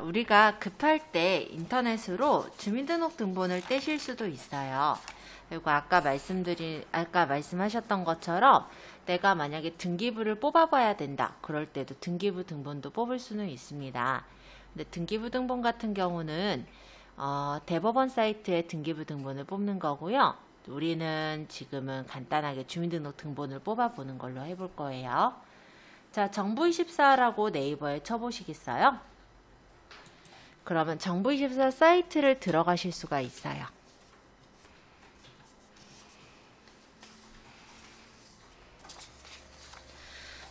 자, 우리가 급할 때 인터넷으로 주민등록등본을 떼실 수도 있어요. 그리고 아까 말씀드린, 아까 말씀하셨던 것처럼 내가 만약에 등기부를 뽑아봐야 된다. 그럴 때도 등기부 등본도 뽑을 수는 있습니다. 근데 등기부 등본 같은 경우는 어, 대법원 사이트에 등기부 등본을 뽑는 거고요. 우리는 지금은 간단하게 주민등록 등본을 뽑아보는 걸로 해볼 거예요. 자, 정부24라고 네이버에 쳐보시겠어요? 그러면 정부24 사이트를 들어가실 수가 있어요.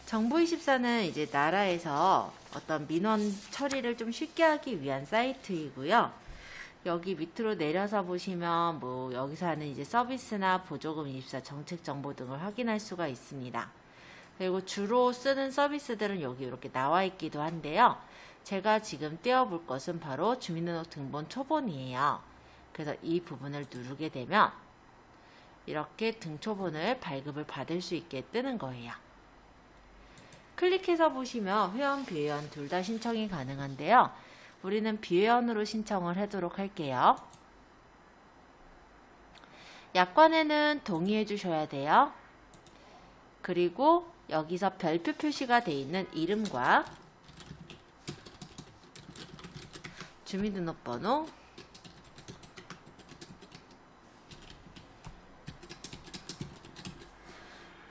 정부24는 이제 나라에서 어떤 민원 처리를 좀 쉽게 하기 위한 사이트이고요. 여기 밑으로 내려서 보시면 뭐 여기서 하는 이제 서비스나 보조금 입사 정책 정보 등을 확인할 수가 있습니다. 그리고 주로 쓰는 서비스들은 여기 이렇게 나와 있기도 한데요. 제가 지금 띄워볼 것은 바로 주민등록등본 초본이에요. 그래서 이 부분을 누르게 되면 이렇게 등초본을 발급을 받을 수 있게 뜨는 거예요. 클릭해서 보시면 회원, 비회원 둘 다 신청이 가능한데요. 우리는 비회원으로 신청을 하도록 할게요. 약관에는 동의해 주셔야 돼요. 그리고 여기서 별표 표시가 되어 있는 이름과 주민등록번호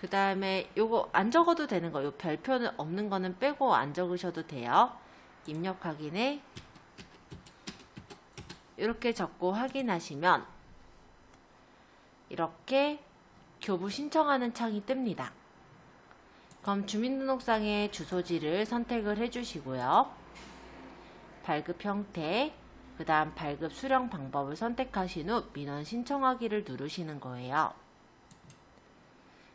그 다음에 요거 안 적어도 되는 거, 요 별표는 없는 거는 빼고 안 적으셔도 돼요. 입력 확인에 이렇게 적고 확인하시면 이렇게 교부 신청하는 창이 뜹니다. 그럼 주민등록상의 주소지를 선택을 해주시고요. 발급 형태, 그 다음 발급 수령 방법을 선택하신 후 민원 신청하기를 누르시는 거예요.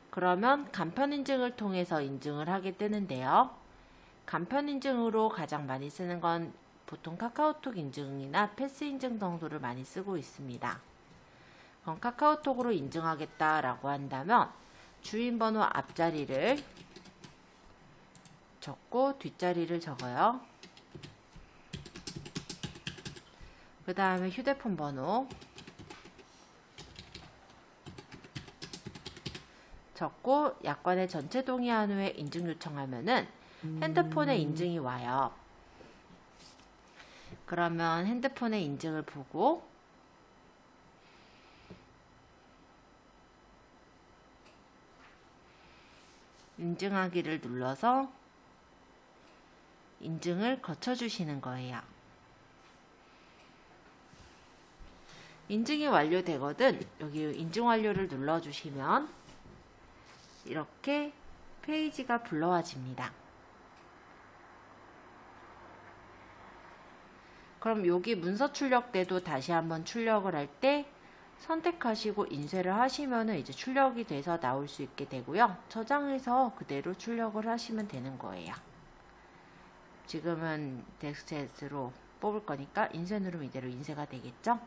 그러면 간편 인증을 통해서 인증을 하게 뜨는데요. 간편 인증으로 가장 많이 쓰는 건 보통 카카오톡 인증이나 패스 인증 정도를 많이 쓰고 있습니다. 그럼 카카오톡으로 인증하겠다라고 한다면 주인번호 앞자리를 적고 뒷자리를 적어요. 그 다음에 휴대폰 번호 적고 약관에 전체 동의한 후에 인증 요청하면은 핸드폰에 인증이 와요. 그러면 핸드폰에 인증을 보고 인증하기를 눌러서 인증을 거쳐주시는 거예요. 인증이 완료되거든 여기 인증 완료를 눌러주시면 이렇게 페이지가 불러와집니다. 그럼 여기 문서 출력 때도 다시 한번 출력을 할 때 선택하시고 인쇄를 하시면은 이제 출력이 돼서 나올 수 있게 되고요. 저장해서 그대로 출력을 하시면 되는 거예요. 지금은 덱스트로 뽑을 거니까 인쇄 누르면 이대로 인쇄가 되겠죠?